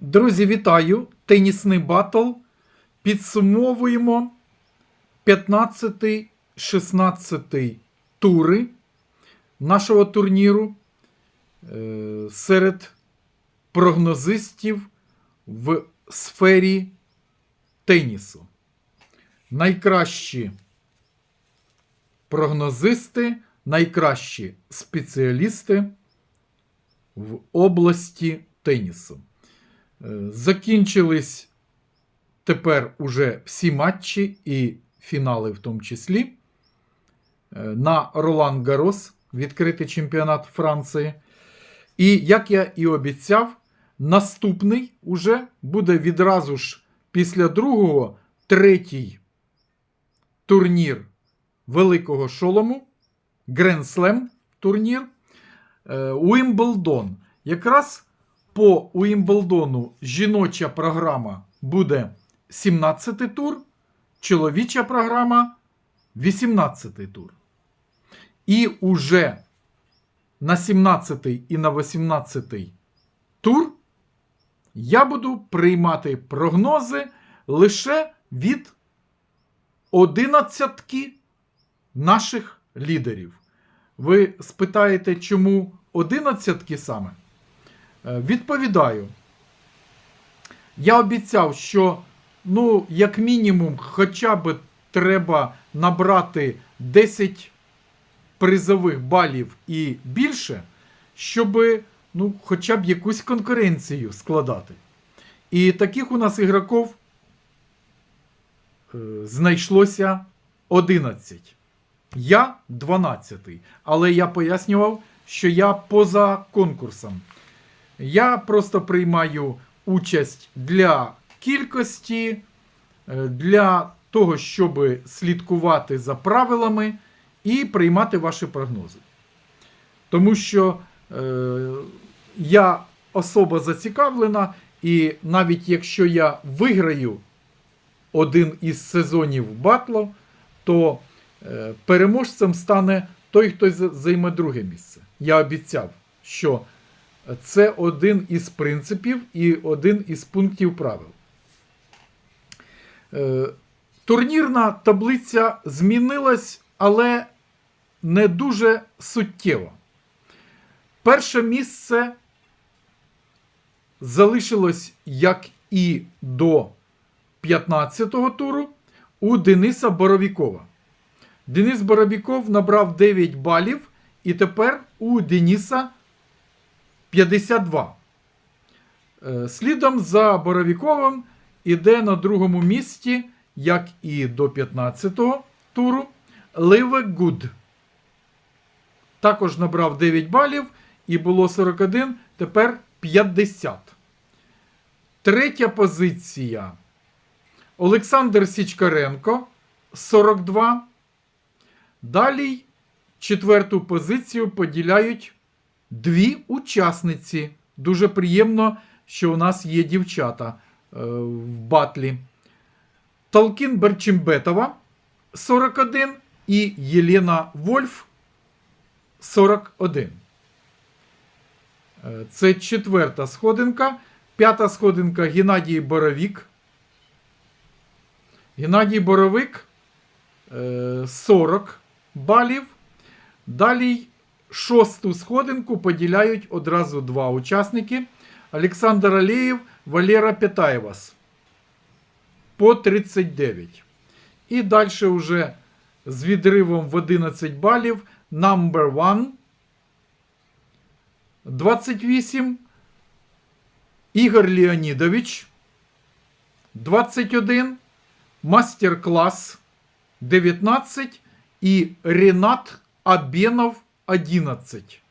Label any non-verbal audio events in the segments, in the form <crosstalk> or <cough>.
Друзі, вітаю! Тенісний батл. Підсумовуємо 15-16 тури нашого турніру е, серед прогнозистів в сфері тенісу. Найкращі прогнозисти, найкращі спеціалісти в області тенісу. Е, Закінчились тепер уже всі матчі і фінали, в тому числі. Е, На Ролан Гарос, відкритий чемпіонат Франції. І як я і обіцяв, наступний уже буде відразу ж після другого третій турнір Великого Шолому, Гренслем турнір е, Уімблдон. Якраз по Уімблдону жіноча програма буде 17 тур, чоловіча програма 18 тур. І уже на 17 і на 18 тур я буду приймати прогнози лише від одинадцятки наших лідерів. Ви спитаєте, чому одинадцятки саме? Е, Відповідаю. Я обіцяв, що, ну, як мінімум, хоча б треба набрати 10 призових балів і більше, щоб ну, хоча б якусь конкуренцію складати. І таких у нас ігроків е, знайшлося 11. Я 12. Але я пояснював, що я поза конкурсом. Я просто приймаю участь для кількості, е, для того, щоб слідкувати за правилами і приймати ваші прогнози. Тому що е, я особа зацікавлена, і навіть якщо я виграю один із сезонів батлу, то е, переможцем стане той, хто займе друге місце. Я обіцяв, що це один із принципів і один із пунктів правил. Е, Турнірна таблиця змінилась, але не дуже суттєво. Перше місце залишилось, як і до 15-го туру, у Дениса Боровікова. Денис Боровіков набрав 9 балів, і тепер у Дениса 52. Е, Слідом за Боровіковим іде на другому місці, як і до 15-го туру, Ливе Гуд. Також набрав 9 балів і було 41, тепер 50. Третя позиція. Олександр Січкаренко 42. Далі четверту позицію поділяють дві учасниці. Дуже приємно, що у нас є дівчата е, в батлі. Талкін Берчимбетова 41 і Єлена Вольф 41. Е, Це четверта сходинка. П'ята сходинка Геннадій Боровік. Геннадій Боровик е, 40 балів. Далі шосту сходинку поділяють одразу два учасники: Олександр Алєєв, Валера Пятаєвас по 39. І далі вже з відривом в 11 балів number one 28. Ігор Леонідович 21. Мастер-клас 19 і Ренат Абєнов 11.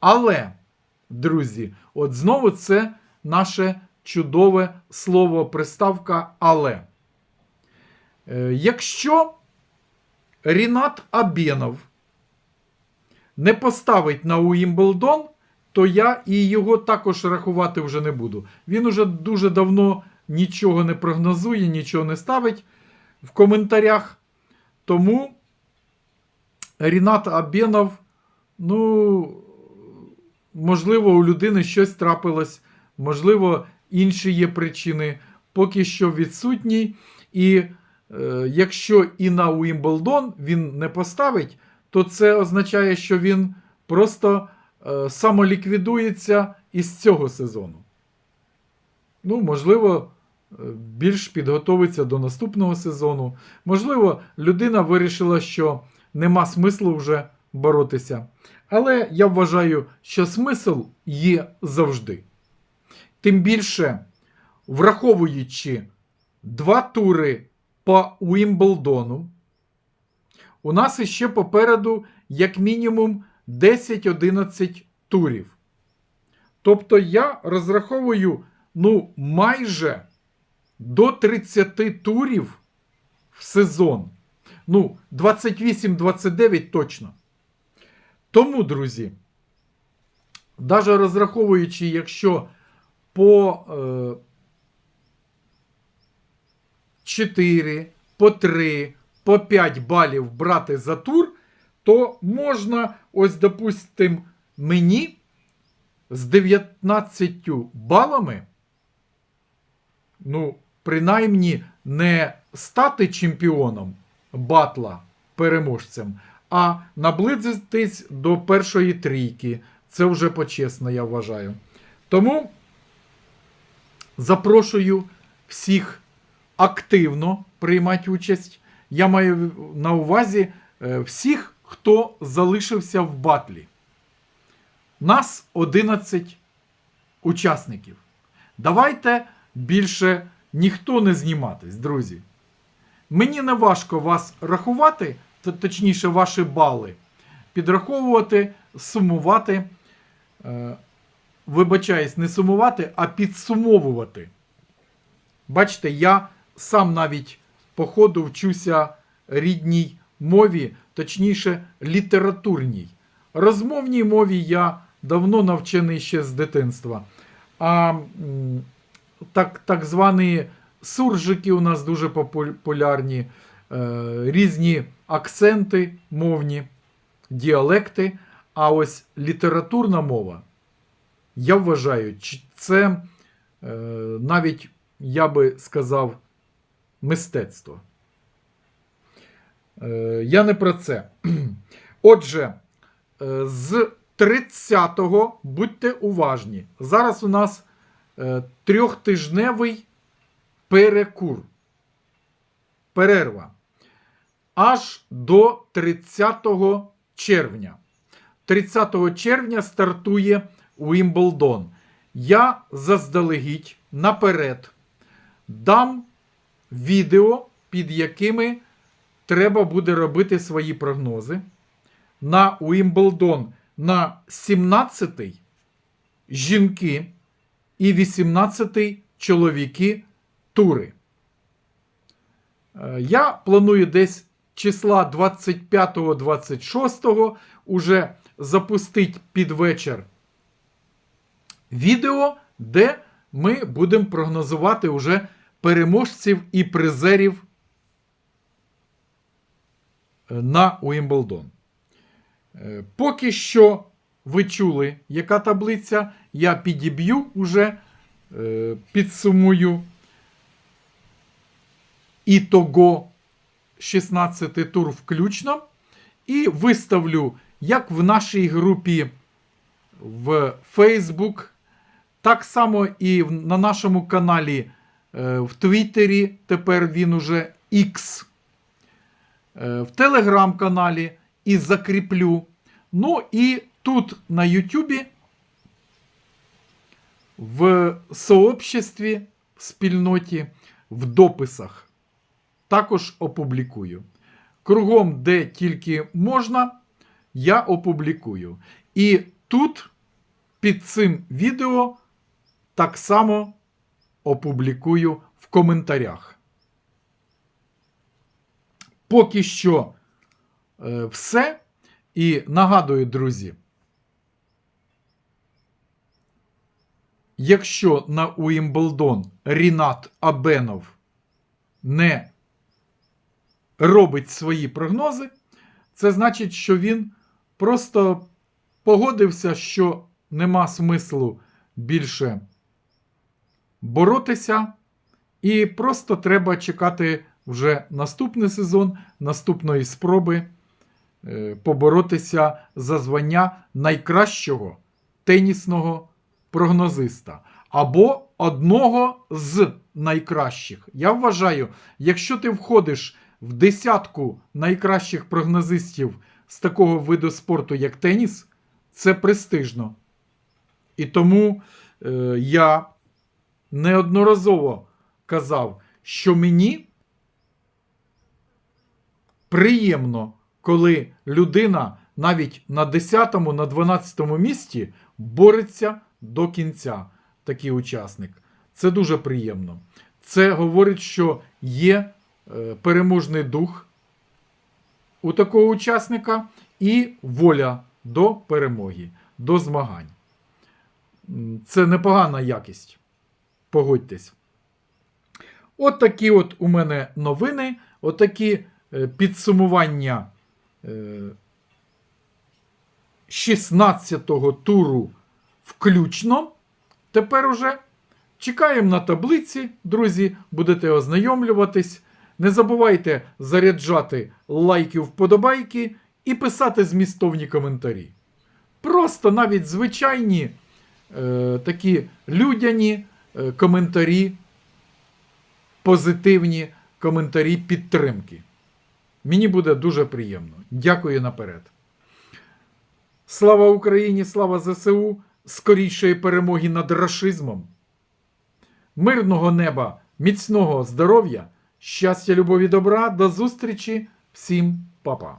Але, друзі, от знову це наше чудове слово приставка але. Е, Якщо Рінат Абєнов не поставить на Уімблдон, то я і його також рахувати вже не буду. Він уже дуже давно нічого не прогнозує, нічого не ставить в коментарях. Тому Рінат Абєнов, ну, можливо, у людини щось трапилось можливо, інші є причини, поки що відсутній. І е, якщо і на Уімблдон він не поставить, то це означає, що він просто е, самоліквідується із цього сезону. Ну, можливо, е, більш підготовиться до наступного сезону. Можливо, людина вирішила, що нема смислу вже боротися. Але я вважаю, що смисл є завжди. Тим більше, враховуючи два тури по Уімблдону, у нас іще попереду як мінімум 10-11 турів. Тобто я розраховую ну, майже до 30 турів в сезон. Ну, 28-29 точно. Тому, друзі, навіть розраховуючи, якщо по е, 4, по 3, по 5 балів брати за тур, то можна, ось, допустим, мені з 19 балами, ну, принаймні, не стати чемпіоном батла переможцем, а наблизитись до першої трійки. Це вже почесно, я вважаю. Тому запрошую всіх активно приймати участь. Я маю на увазі е, всіх, хто залишився в батлі. Нас 11 учасників. Давайте більше ніхто не зніматись, друзі. Мені не важко вас рахувати, точніше, ваші бали, підраховувати, сумувати. Е, вибачаюсь, не сумувати, а підсумовувати. Бачите, я сам навіть по ходу вчуся рідній мові, точніше, літературній. Розмовній мові я давно навчений ще з дитинства. А так, так звані суржики у нас дуже популярні, е, різні акценти мовні, діалекти. А ось літературна мова, я вважаю, це е, навіть, я би сказав, мистецтво. Е, я не про це. <clears throat> Отже, з 30-го будьте уважні. Зараз у нас трьохтижневий перекур. Перерва. Аж до 30 червня. 30 червня стартує Уімблдон. Я заздалегідь наперед дам відео, під якими треба буде робити свої прогнози. На Уімблдон на 17-й жінки і 18-й чоловіки тури. Е, Я планую десь числа 25-26 уже запустити під вечір відео, де ми будемо прогнозувати уже переможців і призерів е, на Уімблдон. Е, Поки що ви чули, яка таблиця, я підіб'ю уже, підсумую ітого 16 тур включно. І виставлю як в нашій групі в Facebook, так само і на нашому каналі е, в Твіттері, тепер він уже X, е, в Телеграм-каналі і закріплю. Ну і тут на Ютубі в сообществі, в спільноті, в дописах також опублікую. Кругом, де тільки можна, я опублікую. І тут під цим відео так само опублікую в коментарях. Поки що е, все. І нагадую, друзі, якщо на Уімблдон Рінат Абенов не робить свої прогнози, це значить, що він просто погодився, що нема смислу більше боротися, і просто треба чекати вже наступний сезон, наступної спроби е, поборотися за звання найкращого тенісного прогнозиста або одного з найкращих. Я вважаю, якщо ти входиш в десятку найкращих прогнозистів з такого виду спорту, як теніс, це престижно. І тому е, я неодноразово казав, що мені приємно, коли людина навіть на 10-му, на 12-му місці бореться до кінця, такий учасник. Це дуже приємно. Це говорить, що є переможний дух у такого учасника і воля до перемоги, до змагань. Це непогана якість. Погодьтесь. От такі от у мене новини, от е, підсумування е, 16-го туру включно. Тепер уже чекаємо на таблиці, друзі, будете ознайомлюватись. Не забувайте заряджати лайки, вподобайки і писати змістовні коментарі. Просто навіть звичайні е, такі людяні е, коментарі, позитивні коментарі підтримки. Мені буде дуже приємно. Дякую наперед. Слава Україні, слава ЗСУ, скорішої перемоги над рашизмом, мирного неба, міцного здоров'я, щастя, любові, добра, до зустрічі, всім па-па.